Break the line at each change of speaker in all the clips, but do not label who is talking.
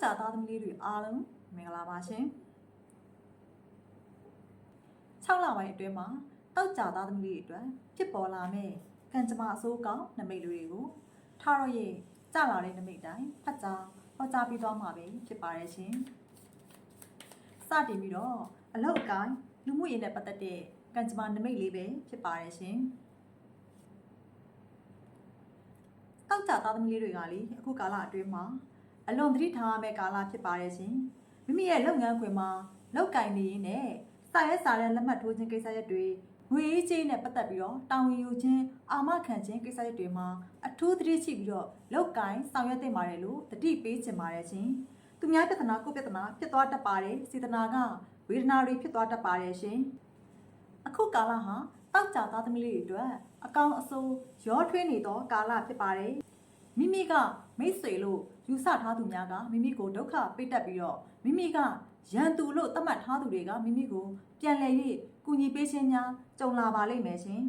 ကြသားသမီးလေးတွေအားလုံးမင်္ဂလာပါရှင်6လပိုင်းအတွင်းမှာတောက်ကြသားသမီးလေးတွေအတွက်ဖြစ်ပေါ်လာမယ့်ကံကြမ္မာအစိုးကောင်းနမိတ်တွေကိုထားတော့ရဲ့ကြလာတဲ့နမိတ်တိုင်းဖတ်ကြားဟောကြားပြီးသွားမှာပဲဖြစ်ပါတယ်ရှင်စတင်ပြီးတော့အလောက်အကိုင်းလူမှုရေးနဲ့ပတ်သက်တဲ့ကံကြမ္မာနမိတ်လေးပဲဖြစ်ပါတယ်ရှင်တောက်ကြသားသမီးလေးတွေကလေအခုကာလအတွင်းမှာ အလွန်သတိထားရမယ့်ကာလဖြစ်ပါတယ်ရှင်မိမိရဲ့လုပ်ငန်းခွင်မှာလောက်ကင်နေရင်းနဲ့စာရဲစာရဲလက်မှတ်ထိုးခြင်းကိစ္စရပ်တွေငွေရေးကြေးနဲ့ပတ်သက်ပြီးတော့တာဝန်ယူခြင်းအာမခံခြင်းကိစ္စရပ်တွေမှာအထူးသတိရှိပြီးတော့လောက်ကင်ဆောင်ရွက်သင့်ပါတယ်လို့တတိပေးချင်ပါတယ်ရှင်သူများပြဿနာကိုယ့်ပြဿနာဖြစ်သွားတတ်ပါတယ်စေတနာကဝေဒနာတွေဖြစ်သွားတတ်ပါတယ်ရှင်အခုကာလဟာတောက်ကြသားသမီးလေးတွေအတွက်အကောင်အဆိုးရောထွေးနေသောကာလဖြစ်ပါတယ် မိမိကမိတ်ဆွေလို့ယူဆထားသူများကမိမိကိုဒုက္ခပိတ်တက်ပြီးတော့မိမိကရန်သူလို့သတ်မှတ်ထားသူတွေကမိမိကိုပြန်လည်၍ကူညီပေးခြင်းများကြုံလာပါလိမ့်မယ်ရှင်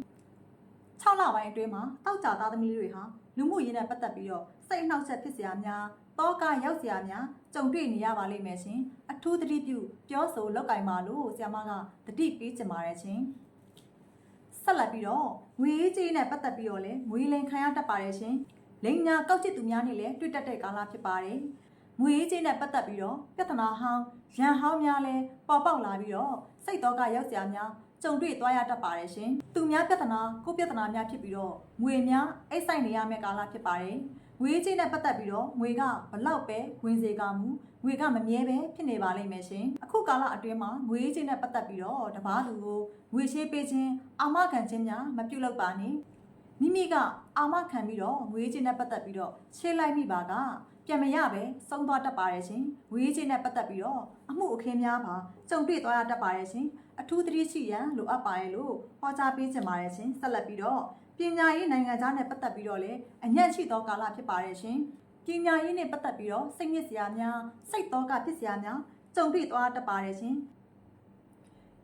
6လပိုင်းအတွင်းမှာတောက်ကြသားသမီးတွေဟာလူမှုရေးနဲ့ပတ်သက်ပြီးတော့စိတ်အနှောက်အယှက်ဖြစ်စရာများတောကရောက်စရာများကြုံတွေ့နေရပါလိမ့်မယ်ရှင်အထူးသတိပြုပြောဆိုလောက်ကင်ပါလို့ဆရာမကတတိပေးချင်ပါတယ်ရှင်ဆက်လက်ပြီးတော့ငွေရေးကြေးနဲ့ပတ်သက်ပြီးတော့လည်းငွေလိမ်ခံရတတ်ပါတယ်ရှင် လိန်ညာကောက်ချစ်သူများနဲ့လည်းတွေ့တက်တဲ့ကာလဖြစ်ပါတယ်။ငွေရေးချင်းနဲ့ပတ်သက်ပြီးတော့ပြဿနာဟောင်းရန်ဟောင်းများလည်းပေါ်ပေါက်လာပြီးတော့စိတ်တော့ကရောက်စရာများကြုံတွေ့သွားရတတ်ပါတယ်ရှင်။သူများပြဿနာကိုပြဿနာများဖြစ်ပြီးတော့ငွေများအိတ်ဆိုင်နေရမယ့်ကာလဖြစ်ပါတယ်။ငွေချင်းနဲ့ပတ်သက်ပြီးတော့ငွေကဘလောက်ပဲဝင်စေကမူငွေကမမြဲပဲဖြစ်နေပါလိမ့်မယ်ရှင်။အခုကာလအတွင်းမှာငွေချင်းနဲ့ပတ်သက်ပြီးတော့တပားသူကိုငွေရှင်းပေးခြင်းအာမခံခြင်းများမပြုလုပ်ပါနဲ့။ မိမိကအာမခံပြီးတော့ငွေချင်းနဲ့ပတ်သက်ပြီးတော့ရှင်းလိုက်မိပါကပြန်မရပဲစုံသွားတတ်ပါတယ်ရှင်ငွေချင်းနဲ့ပတ်သက်ပြီးတော့အမှုအခင်းများပါကြုံတွေ့သွားရတတ်ပါတယ်ရှင်အထူးသတိရှိရန်လိုအပ်ပါတယ်လို့ဟောကြားပေးချင်ပါတယ်ရှင်ဆက်လက်ပြီးတော့ပညာရေးနိုင်ငံခြားနဲ့ပတ်သက်ပြီးတော့လည်းအညံ့ရှိသောကာလဖြစ်ပါတယ်ရှင်ပညာရေးနဲ့ပတ်သက်ပြီးတော့စိတ်ညစ်စရာများစိတ်တော့ကဖြစ်စရာများကြုံတွေ့သွားတတ်ပါတယ်ရှင်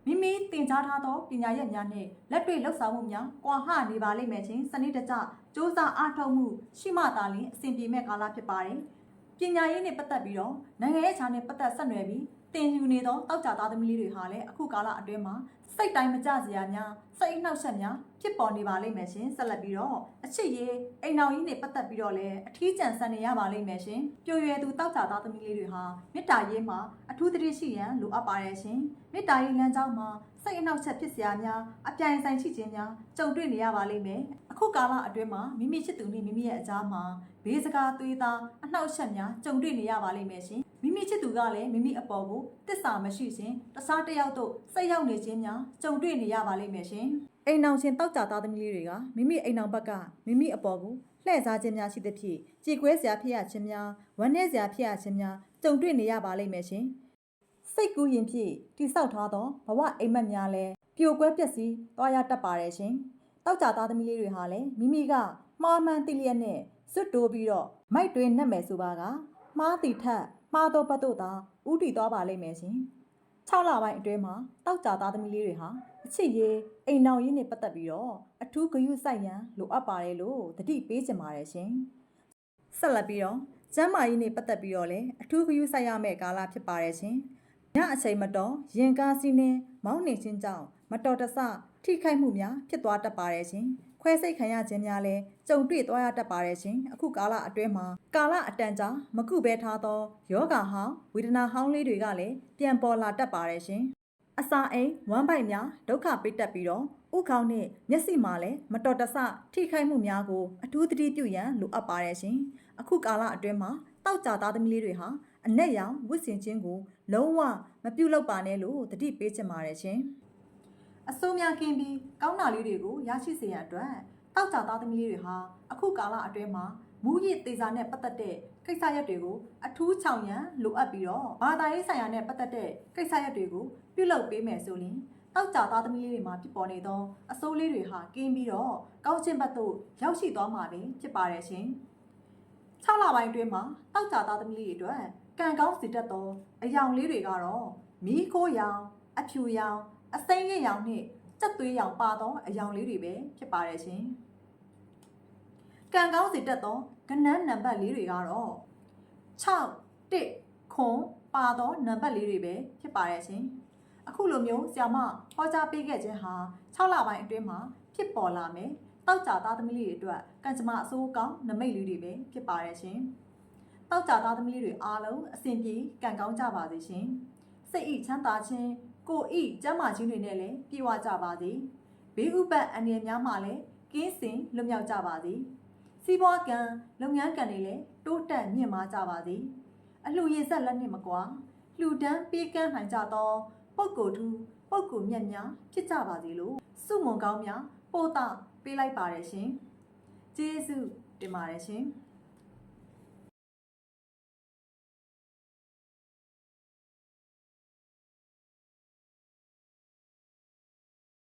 မိမိတင် जा ထားသောပညာရပ်များနှင့်လက်တွေ့လှုပ်ဆောင်မှုများကွာဟနေပါလိမ့်မယ်ချင်းစနစ်တကျစ조사အားထုတ်မှုရှိမှသာလျှင်အဆင်ပြေမဲ့ကာလဖြစ်ပါတယ်။ပညာရေးနဲ့ပတ်သက်ပြီးတော့နိုင်ငံရေးခြားနဲ့ပတ်သက်ဆက်နွယ်ပြီး တင်ယူနေသောတောက်ကြသားသမီးလေးတွေဟာလည်းအခုကာလအတွင်းမှာစိတ်တိုင်းမကြစရာများစိတ်အနှောက်အယှက်များဖြစ်ပေါ်နေပါလိမ့်မယ်ရှင်ဆက်လက်ပြီးတော့အချစ်ရေးအိမ်တော်ကြီးနဲ့ပတ်သက်ပြီးတော့လည်းအထီးကျန်ဆန်နေရပါလိမ့်မယ်ရှင်ပြိုရွယ်သူတောက်ကြသားသမီးလေးတွေဟာမေတ္တာရေးမှာအထူးသတိရှိရန်လိုအပ်ပါတယ်ရှင်မေတ္တာရေးလမ်းကြောင်းမှာစိတ်အနှောက်အယှက်ဖြစ်စရာများအပြိုင်ဆိုင်ရှိခြင်းများကြုံတွေ့နေရပါလိမ့်မယ်အခုကာလအတွင်းမှာမိမိချစ်သူနဲ့မိမိရဲ့အကြားမှာဘေးစကားသွေးသားအနှောက်အယှက်များကြုံတွေ့နေရပါလိမ့်မယ်ရှင် မိမိချစ်သူကလည်းမိမိအပေါ်ကိုတစ္ဆာမရှိခြင်းတခြားတစ်ယောက်တို့စိတ်ရောက်နေခြင်းများကြုံတွေ့နေရပါလိမ့်မယ်ရှင်အိမ်အောင်ရှင်တောက်ကြသားသမီးလေးတွေကမိမိအိမ်အောင်ဘက်ကမိမိအပေါ်ကိုလှည့်စားခြင်းများရှိသဖြင့်ကြေကွဲစရာဖြစ်ရခြင်းများဝမ်းနည်းစရာဖြစ်ရခြင်းများကြုံတွေ့နေရပါလိမ့်မယ်ရှင်စိတ်ကူးရင်ဖြင့်တိဆောက်ထားသောဘဝအိမ်မက်များလည်းပြိုကွဲပျက်စီးသွားရတတ်ပါတယ်ရှင်။တောက်ကြသားသမီးလေးတွေဟာလည်းမိမိကမှားမှန်သိလျက်နဲ့စွတ်တိုးပြီးတော့မိုက်တွင်နှက်မယ်ဆိုပါက မှားတီထက်မှားတော့ပတ်တို့သာဥတီသွားပါလိမ့်မယ်ရှင်။6လပိုင်းအတွင်းမှာတောက်ကြသားသမီးလေးတွေဟာအချစ်ရေးအိမ်နောက်ရေးနဲ့ပတ်သက်ပြီးတော့အထူးဂရုစိုက်ရန်လိုအပ်ပါတယ်လို့တတိပေးချင်ပါတယ်ရှင်။ဆက်လက်ပြီးတော့ကျမ်းမာရေးနဲ့ပတ်သက်ပြီးတော့လည်းအထူးဂရုစိုက်ရမယ့်ကာလဖြစ်ပါတယ်ရှင်။ညအချိန်မတော်ရင်ကားစီးနှင်းမောင်းနေခြင်းကြောင့်မတော်တဆထိခိုက်မှုများဖြစ်သွားတတ်ပါတယ်ရှင်။ ခွဲစိတ်ခံရခြင်းများလည်းကြုံတွေ့သွားရတတ်ပါတယ်ရှင်။အခုကာလအတွင်းမှာကာလအတန်ကြာမကုဘဲထားသောယောဂဟောင်းဝေဒနာဟောင်းလေးတွေကလည်းပြန်ပေါ်လာတတ်ပါတယ်ရှင်။အစာအိမ်ဝမ်းပိုက်များဒုက္ခပိတ်တက်ပြီးတော့ဥခေါင်းနဲ့မျက်စိမှာလည်းမတော်တဆထိခိုက်မှုများကိုအထူးသတိပြုရန်လိုအပ်ပါတယ်ရှင်။အခုကာလအတွင်းမှာတောက်ကြသားသမီးလေးတွေဟာအနက်ရောင်ဝတ်ဆင်ခြင်းကိုလုံးဝမပြုတ်လောက်ပါနဲ့လို့တတိပေးချင်ပါတယ်ရှင်။ အစိုးများကင်းပြီးကောင်းတာလေးတွေကိုရရှိစေရန်အတွက်တောက်ကြသားသမီးလေးတွေဟာအခုကာလအတွင်းမှာမူရည်သေးစာနဲ့ပတ်သက်တဲ့ကိစ္စရပ်တွေကိုအထူးချောင်ရန်လိုအပ်ပြီးတော့ဘာသာရေးဆိုင်ရာနဲ့ပတ်သက်တဲ့ကိစ္စရပ်တွေကိုပြုလုပ်ပေးမယ်ဆိုရင်တောက်ကြသားသမီးလေးတွေမှာဖြစ်ပေါ်နေသောအစိုးလေးတွေဟာကင်းပြီးတော့ကောင်းချင်းဘက်သို့ရောက်ရှိသွားမှာပဲဖြစ်ပါတယ်ရှင်။6လပိုင်းအတွင်းမှာတောက်ကြသားသမီးလေးတွေအတွက်ကံကောင်းစီတတ်သောအယောင်လေးတွေကတော့မီးခိုးရောင်အဖြူရောင် အစိမ်းရရောင်နှင့်စက်သွေးရောင်ပါသောအယောင်လေးတွေပဲဖြစ်ပါတယ်ရှင်။ကံကောင်းစီတတ်သောကဏ္ဍနံပါတ်လေးတွေကတော့6 1ခွန်ပါသောနံပါတ်လေးတွေပဲဖြစ်ပါတယ်ရှင်အခုလိုမျိုးဆ iam မဟောကြားပေးခဲ့ခြင်းဟာ6လပိုင်းအတွင်းမှာဖြစ်ပေါ်လာမယ်တောက်ကြသားသမီးလေးတွေအတွက်ကံကြမ္မာအစိုးကောင်းနမိတ်လေးတွေပဲဖြစ်ပါတယ်ရှင်တောက်ကြသားသမီးလေးတွေအားလုံးအစဉ်ပြေကံကောင်းကြပါစေရှင်စိတ်ဤချမ်းသာခြင်း ကိုဤကျမ်းမာခြင်းတွေနဲ့လည်းပြည့်ဝကြပါစေဘေးဥပတ်အန္တရာယ်များမှလည်းကင်းစင်လွတ်မြောက်ကြပါစေစီးပွားကံလုပ်ငန်းကံတွေလည်းတိုးတက်မြင့်မားကြပါစေအလှူရင်ဆက်လက်နှင့်မကွာလှူဒန်းပေးကမ်းနိုင်ကြသောပုဂ္ဂိုလ်ထူးပုဂ္ဂိုလ်မြတ်များဖြစ်ကြပါစေလို့စုမွန်ကောင်းများပို့တာပေးလိုက်ပါတယ်ရှင်ကျေးဇူးတင်ပါတယ်ရှင်